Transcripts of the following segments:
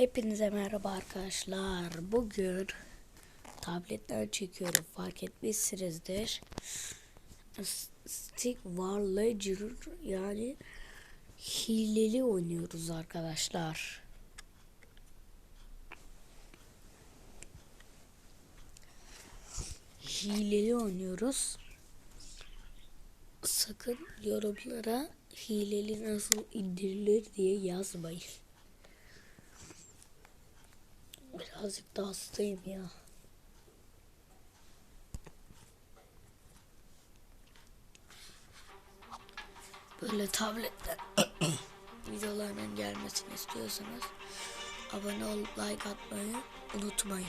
Hepinize merhaba arkadaşlar. Bugün tabletten çekiyorum. Fark etmişsinizdir. Stick War Ledger yani hileli oynuyoruz arkadaşlar. Hileli oynuyoruz. Sakın yorumlara hileli nasıl indirilir diye yazmayın. Birazcık da hastayım ya. Böyle tabletten videolarının gelmesini istiyorsanız abone olup like atmayı unutmayın.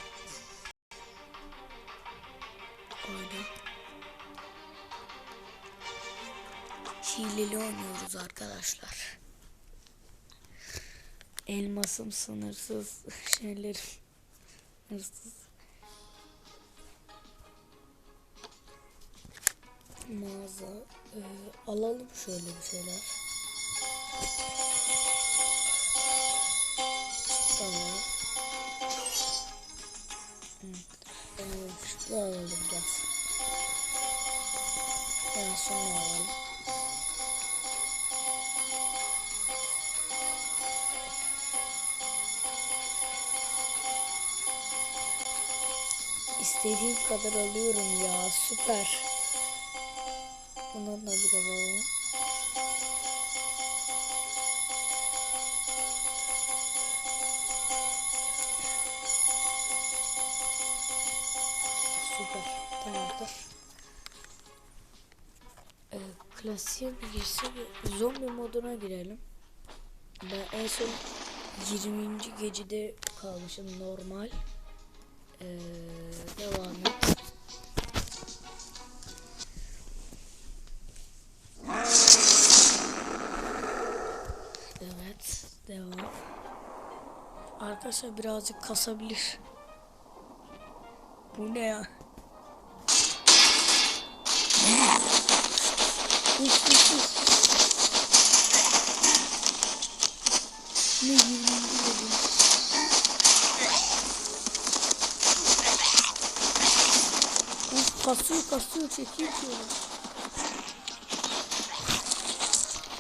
Oyna. Hileli oynuyoruz arkadaşlar. Elmasım sınırsız şeylerim hırsız. Mağaza e, alalım şöyle bir şeyler. Tamam. Evet. E, şunu alalım biraz. Ben şunu alalım. İstediğim kadar alıyorum ya süper. Bundan da bir alalım. Süper. Tamamdır. Ee, klasiğe bir girsek zombi moduna girelim. Ben en son 20. gecede kalmışım normal. Ee, devam et. Evet, devam. Arkadaşlar birazcık kasabilir. Bu ne ya? Uf, uf, uf. Ne 20. dedim. Kasıyor kasıyor çekiyor şöyle.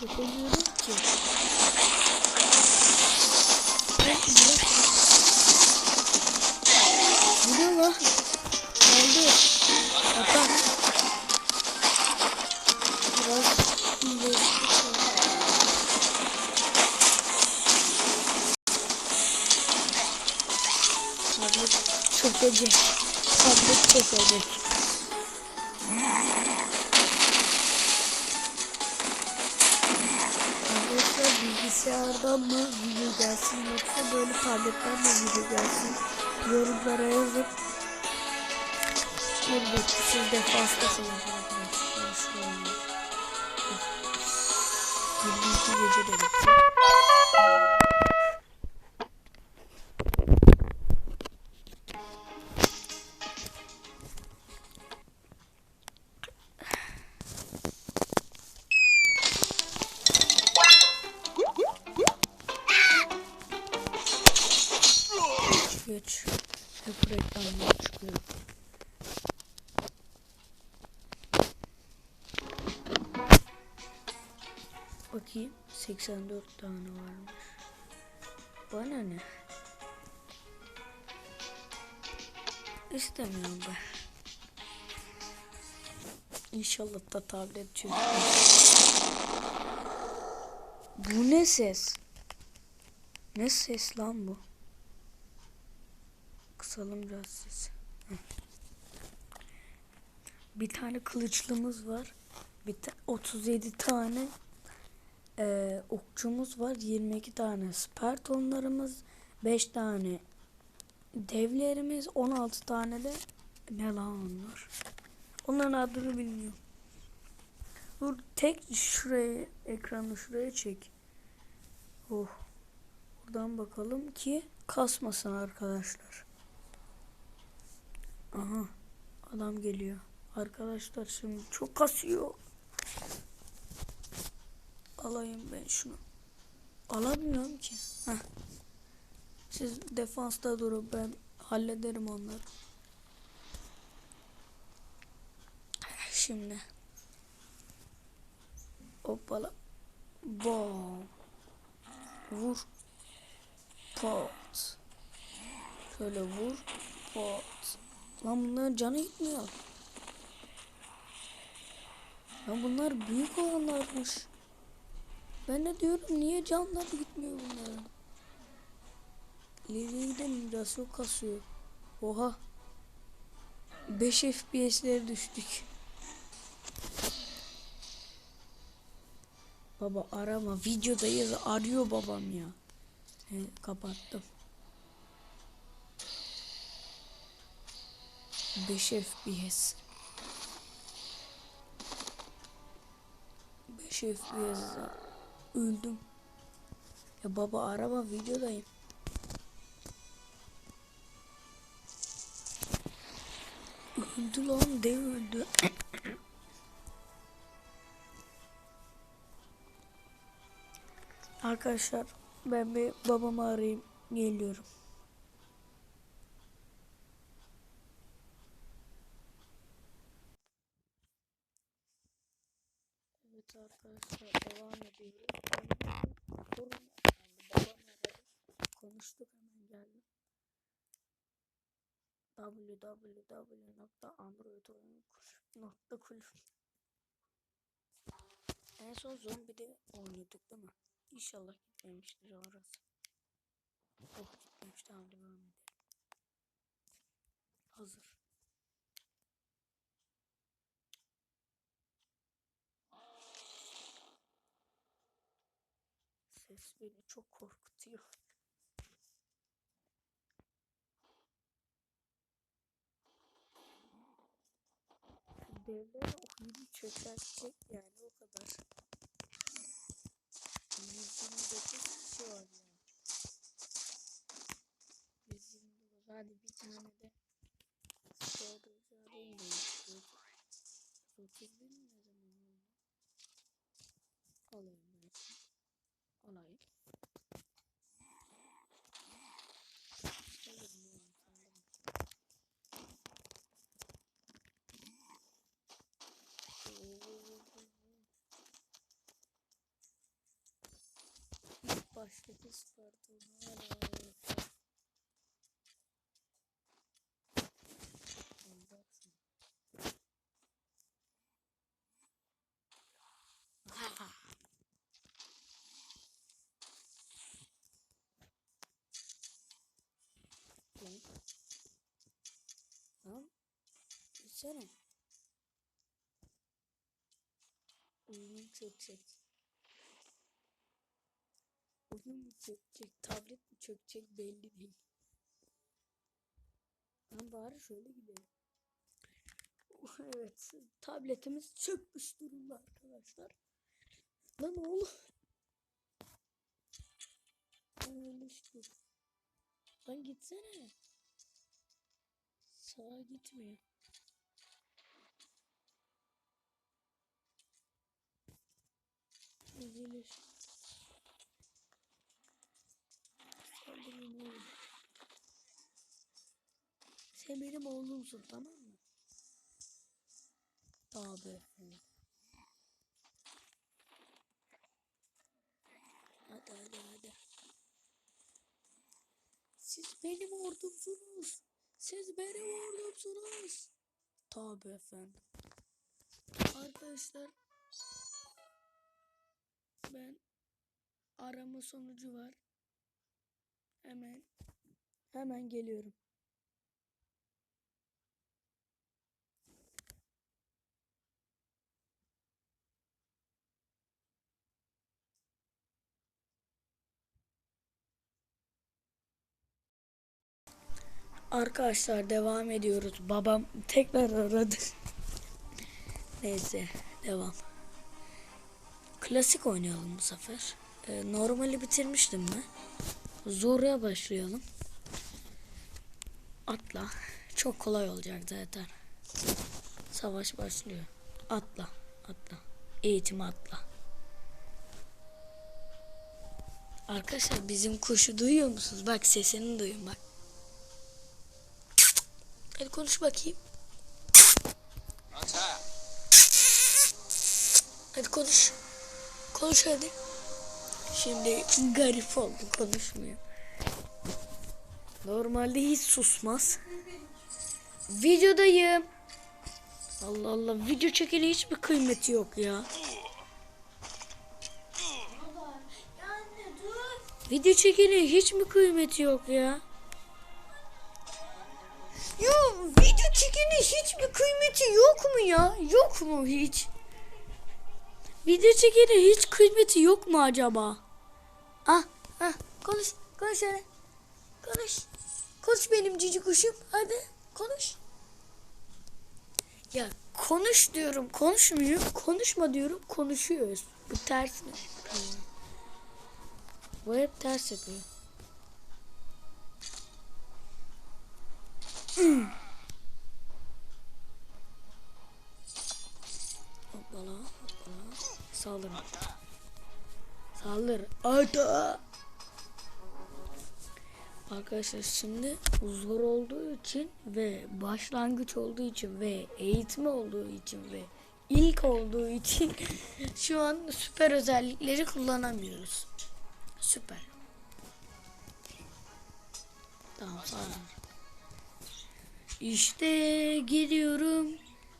Yapamıyorum ki. Bırak, bırak. Bu ne lan? Oldu. Atak. Biraz iyileşti. Tablet çökecek. Tablet çökecek. Bilgisayardan mı video gelsin yoksa böyle tabletten mi video gelsin yorumlara yazın. Elbette siz de hastasınız arkadaşlar. 22 gece de bitti. 84 tane varmış. Bana ne? İstemiyorum ben. İnşallah da tablet çözülür. Bu ne ses? Ne ses lan bu? Kısalım biraz sesi. Bir tane kılıçlımız var. Bir ta 37 tane e, okçumuz var. 22 tane spartonlarımız. 5 tane devlerimiz. 16 tane de ne lan onlar? Onların adını bilmiyorum. Dur tek şuraya ekranı şuraya çek. Oh. Buradan bakalım ki kasmasın arkadaşlar. Aha. Adam geliyor. Arkadaşlar şimdi çok kasıyor. Alayım ben şunu. Alamıyorum ki. Heh. Siz defansta durun ben hallederim onları. Şimdi. Hoppala. Bom. Vur. Pot. Şöyle vur. Pot. Lan bunların canı gitmiyor. Ya bunlar büyük olanlarmış. Ben de diyorum niye canları gitmiyor bunların. İleriye gidelim biraz çok kasıyor. Oha. 5 FPS'lere düştük. Baba arama videodayız arıyor babam ya. He, kapattım. 5 FPS. 5 FPS. Öldüm. Ya baba arama videodayım. Öldü lan dev öldü. Arkadaşlar ben bir babamı arayayım geliyorum. Evet arkadaşlar devam ediyoruz. Sorun yani babam aradı. Konuştuk hemen geldim. www.androidoyunkulüp.kulüp En son zombide oynuyorduk değil mi? İnşallah gitmemiştir orası. Yok gitmemiş tamam devam edelim. Hazır. Ses beni çok korkutuyor. Devler oyunu çökertecek yani o kadar. 129 kişi var yani. 129 hadi bir tane de Sığdırıcı alayım da 30 bin ne zaman oldu? Alayım. Alırım yani sandım. İlk baştaki Sparta'nı hala. Olacaksın. Lan. Gitsene. Oyunum çökecek. Oyun mu çökecek, tablet mi çökecek belli değil. Lan bari şöyle gidelim. Evet, tabletimiz çökmüş durumda arkadaşlar. Lan oğlum. İşte. Lan gitsene. Sağa gitmiyor. Üzülür. Saldırın oğlum. Sen benim oğlumsun tamam mı? Tabi. Hadi hadi hadi. Siz benim ordumsunuz. Siz benim ordumsunuz. Tabi efendim. Arkadaşlar ben arama sonucu var. Hemen hemen geliyorum. Arkadaşlar devam ediyoruz. Babam tekrar aradı. Neyse devam. Klasik oynayalım bu sefer. Ee, normali bitirmiştim mi? Zor'a başlayalım. Atla. Çok kolay olacak zaten. Savaş başlıyor. Atla. Atla. Eğitim atla. Arkadaşlar bizim kuşu duyuyor musunuz? Bak sesini duyun bak. Hadi konuş bakayım. Hadi konuş. Konuş hadi. Şimdi garip oldu konuşmuyor. Normalde hiç susmaz. Videodayım. Allah Allah video çekene hiçbir kıymeti yok ya. Video çekene hiç mi kıymeti yok ya? Ya video çekene hiç mi kıymeti yok mu ya? Yok mu hiç? Video çekene hiç kıymeti yok mu acaba? Ah, ah, konuş, konuş hadi. Konuş. Konuş benim cici kuşum. Hadi konuş. Ya konuş diyorum konuşmuyor. Konuşma diyorum konuşuyoruz. Bu ters mi? Bu hep ters yapıyor. Hmm. Saldır. Saldır. Ata. Arkadaşlar şimdi zor olduğu için ve başlangıç olduğu için ve eğitim olduğu için ve ilk olduğu için şu an süper özellikleri kullanamıyoruz. Süper. Tamam olun. İşte gidiyorum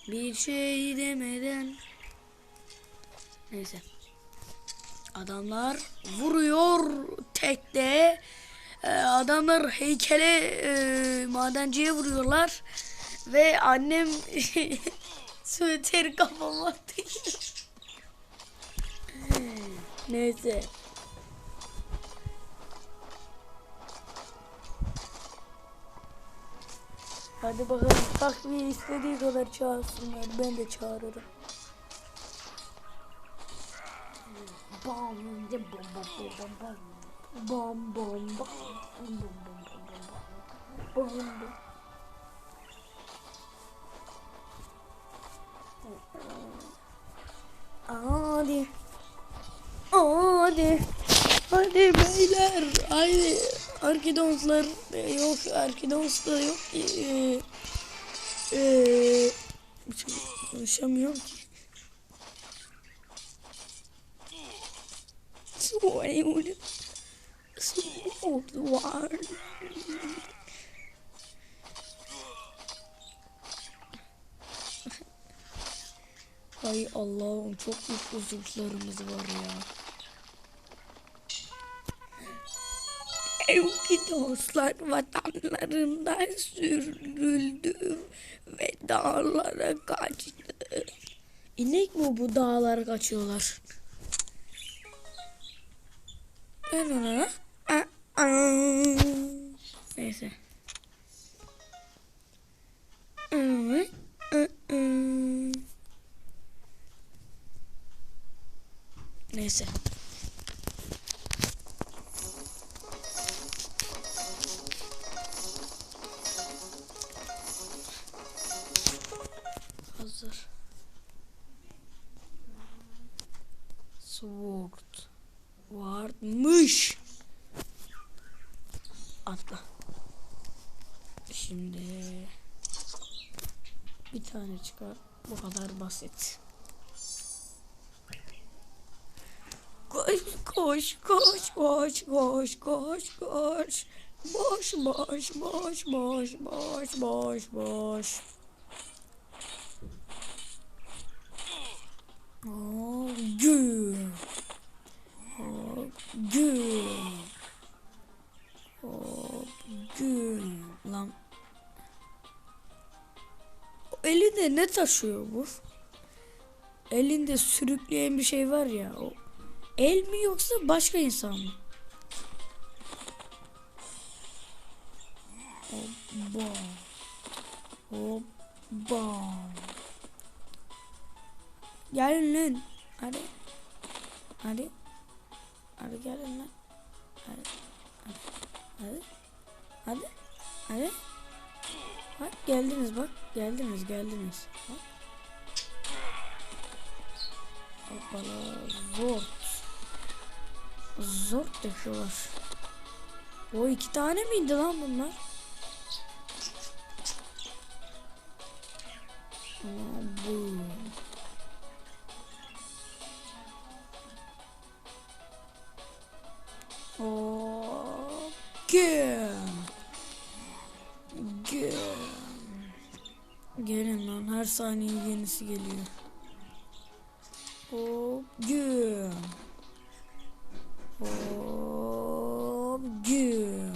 bir şey demeden. Neyse. Adamlar vuruyor tekte. Ee, adamlar heykele e, madenciye vuruyorlar. Ve annem süteri kafama attı. Neyse. Hadi bakalım takviye istediği kadar çağırsınlar. Ben de çağırırım. Bam bam bam bam bam bam. Bam bam bam. Bam bam bam. Hadi. Hadi. Hadi beyler. Haydi. Arkidonslar yok. Arkidons da yok. Ee, ee, konuşamıyorum ki. Sword. Sword var. Hay Allah'ım uzunlarımız var ya. Evki dostlar vatanlarından sürüldü ve dağlara kaçtı. İnek mi bu dağlara kaçıyorlar? Ben ona. Neyse. Aa, Neyse. Hazır. Sword varmış. Atla. Şimdi bir tane çıkar. Bu kadar basit. Koş koş koş koş koş koş. Boş boş boş boş boş boş boş. Oh, gül. Oh, gül. Oh, gül. Lan. Elinde ne taşıyor bu? Elinde sürükleyen bir şey var ya. O el mi yoksa başka insan mı? Hoppa. Hoppa. Gelin lan. Hadi. Hadi. Hadi gelin lan. Hadi. Hadi. Hadi. Hadi. Bak geldiniz bak. Geldiniz geldiniz. Bak. Hoppala. Zor döküyorlar. O iki tane miydi lan bunlar? Bu. Gel. Gel. Gelin lan her saniye yenisi geliyor. Hop güm. Hop güm.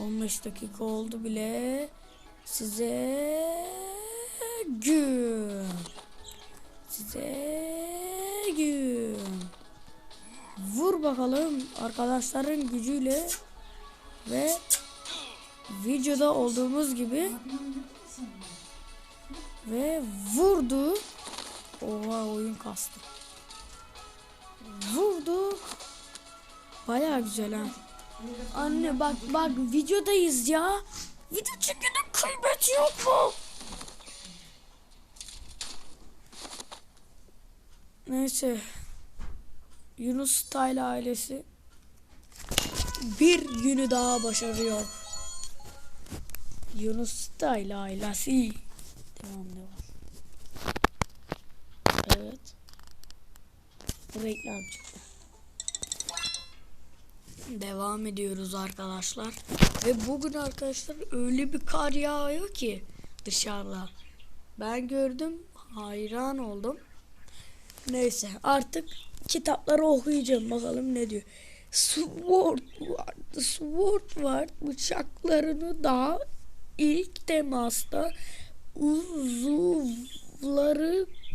15 dakika oldu bile. Size güm. Size güm. Vur bakalım arkadaşların gücüyle ve videoda olduğumuz gibi ve vurdu. Oha oyun kastı. Vurdu. Baya güzel ha. Anne bak bak videodayız ya. Video çekenin kıymeti yok mu? Neyse. Yunus Style ailesi bir günü daha başarıyor. Yunus Style ailesi. Devam devam. Evet. Reklam çıktı. Devam ediyoruz arkadaşlar. Ve bugün arkadaşlar öyle bir kar yağıyor ki dışarıda. Ben gördüm, hayran oldum. Neyse artık kitapları okuyacağım bakalım ne diyor. Sword var, Sword var bıçaklarını daha ilk temasta uzuvları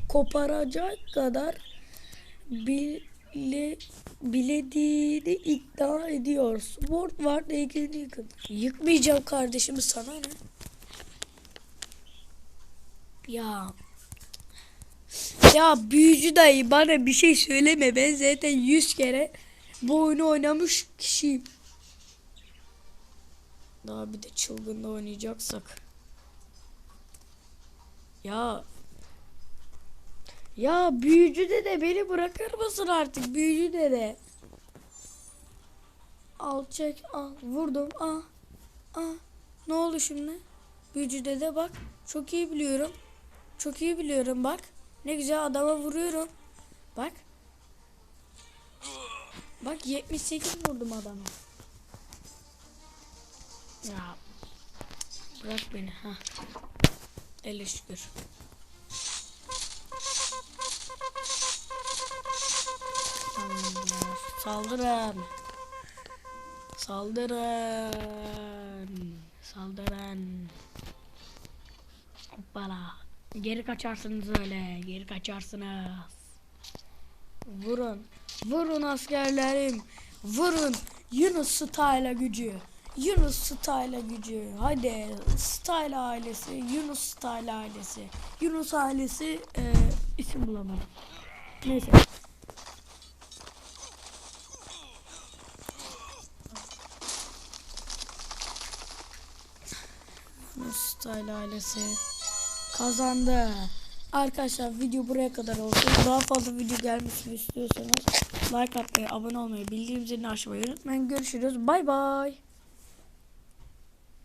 koparacak kadar bile, bilediğini iddia ediyor. Sword var ilgili yıkın. Yıkmayacağım kardeşimi sana ne? Ya ya büyücü dayı bana bir şey söyleme. Ben zaten yüz kere bu oyunu oynamış kişiyim. Daha bir de çılgınla oynayacaksak. Ya ya büyücü dede beni bırakır mısın artık büyücü dede? Al çek al vurdum ah ah ne oldu şimdi? Büyücü dede bak çok iyi biliyorum. Çok iyi biliyorum bak. Ne güzel adama vuruyorum. Bak. Bak 78 vurdum adama. Ya. Bırak beni ha. El şükür. Saldırın. Saldırın. Saldırın. Hoppala. Geri kaçarsınız öyle. Geri kaçarsınız. Vurun. Vurun askerlerim. Vurun. Yunus Style gücü. Yunus Style gücü. Hadi. Style ailesi. Yunus Style ailesi. Yunus ailesi e, isim bulamadım. Neyse. Style ailesi kazandı. Arkadaşlar video buraya kadar olsun. Daha fazla video gelmesini istiyorsanız like atmayı, abone olmayı, bildirim zilini açmayı unutmayın. Görüşürüz. Bay bay.